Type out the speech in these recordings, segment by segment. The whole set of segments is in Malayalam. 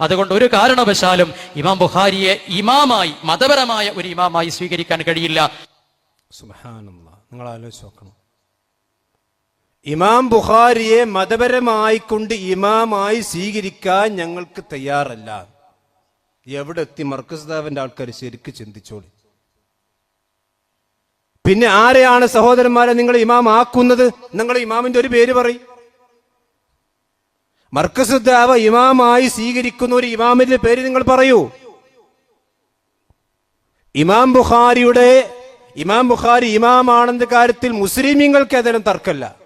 അതുകൊണ്ട് ഒരു കാരണവശാലും ഇമാം ബുഹാരിയെ ഇമാമായി മതപരമായ ഒരു ഇമാമായി സ്വീകരിക്കാൻ കഴിയില്ല. നിങ്ങൾ ആലോചിച്ച് നോക്കണം. ഇമാം ബുഹാരിയെ മതപരമായി കൊണ്ട് ഇമാമായി സ്വീകരിക്കാൻ ഞങ്ങൾക്ക് തയ്യാറല്ല. എവിടെ എത്തി മർക്കസ്ദാവിന്റെ ആൾക്കാർ ശരിക്ക് ചിന്തിച്ചോളി. പിന്നെ ആരെയാണ് സഹോദരന്മാരെ നിങ്ങൾ ഇമാം ആക്കുന്നത് നിങ്ങൾ ഇമാമിന്റെ ഒരു പേര് പറയും. മർക്കസുദ്ദാവ ഇമാമായി സ്വീകരിക്കുന്ന ഒരു ഇമാമിന്റെ പേര് നിങ്ങൾ പറയൂ. ഇമാം ബുഖാരിയുടെ ഇമാം ബുഖാരി ഇമാമാണെന്ന കാര്യത്തിൽ മുസ്ലിമീങ്ങൾക്ക് ഏതായാലും തർക്കമില്ല.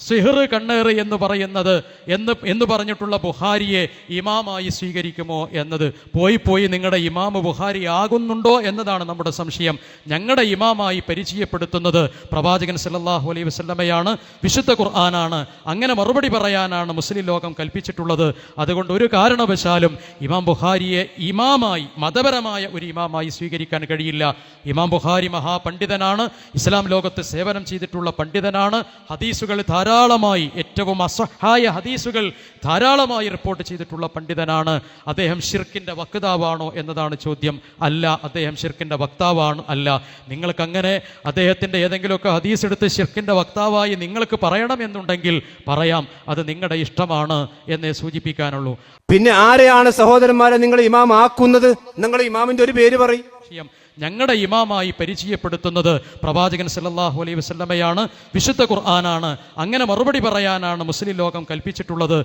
സിഹർ കണ്ണേറ് എന്ന് പറയുന്നത് എന്ന് എന്ന് പറഞ്ഞിട്ടുള്ള ബുഹാരിയെ ഇമാമായി സ്വീകരിക്കുമോ എന്നത്? പോയി പോയി നിങ്ങളുടെ ഇമാമ് ബുഹാരി ആകുന്നുണ്ടോ എന്നതാണ് നമ്മുടെ സംശയം. ഞങ്ങളുടെ ഇമാമായി പരിചയപ്പെടുത്തുന്നത് പ്രവാചകൻ സല്ലല്ലാഹു അലൈഹി വസ്ലമയാണ് വിശുദ്ധ ഖുർആനാണ്. അങ്ങനെ മറുപടി പറയാനാണ് മുസ്ലിം ലോകം കൽപ്പിച്ചിട്ടുള്ളത്. അതുകൊണ്ട് ഒരു കാരണവശാലും ഇമാം ബുഹാരിയെ ഇമാമായി മതപരമായ ഒരു ഇമാമായി സ്വീകരിക്കാൻ കഴിയില്ല. ഇമാം ബുഹാരി മഹാപണ്ഡിതനാണ് ഇസ്ലാം ലോകത്ത് സേവനം ചെയ്തിട്ടുള്ള പണ്ഡിതനാണ് ഹദീസുകൾ ധാരാളമായി ഏറ്റവും അസഹായ ഹദീസുകൾ ധാരാളമായി റിപ്പോർട്ട് ചെയ്തിട്ടുള്ള പണ്ഡിതനാണ്. അദ്ദേഹം ഷിർക്കിന്റെ വക്താവാണോ എന്നതാണ് ചോദ്യം. അല്ല അദ്ദേഹം ഷിർക്കിന്റെ വക്താവാണ് അല്ല. നിങ്ങൾക്ക് അങ്ങനെ അദ്ദേഹത്തിന്റെ ഏതെങ്കിലുമൊക്കെ ഹദീസ് എടുത്ത് ഷിർക്കിന്റെ വക്താവായി നിങ്ങൾക്ക് പറയണമെന്നുണ്ടെങ്കിൽ പറയാം. അത് നിങ്ങളുടെ ഇഷ്ടമാണ് എന്നേ സൂചിപ്പിക്കാനുള്ളൂ. പിന്നെ ആരെയാണ് സഹോദരന്മാരെ നിങ്ങൾ ഇമാം ആക്കുന്നത് നിങ്ങൾ ഇമാമിന്റെ ഒരു പേര് പറയും. വിഷയം ഞങ്ങളുടെ ഇമാമായി പരിചയപ്പെടുത്തുന്നത് പ്രവാചകൻ സല്ലാഹു അലൈഹി വസല്ലമയാണ് വിശുദ്ധ ഖുർആനാണ്. അങ്ങനെ മറുപടി പറയാനാണ് മുസ്ലിം ലോകം കൽപ്പിച്ചിട്ടുള്ളത്.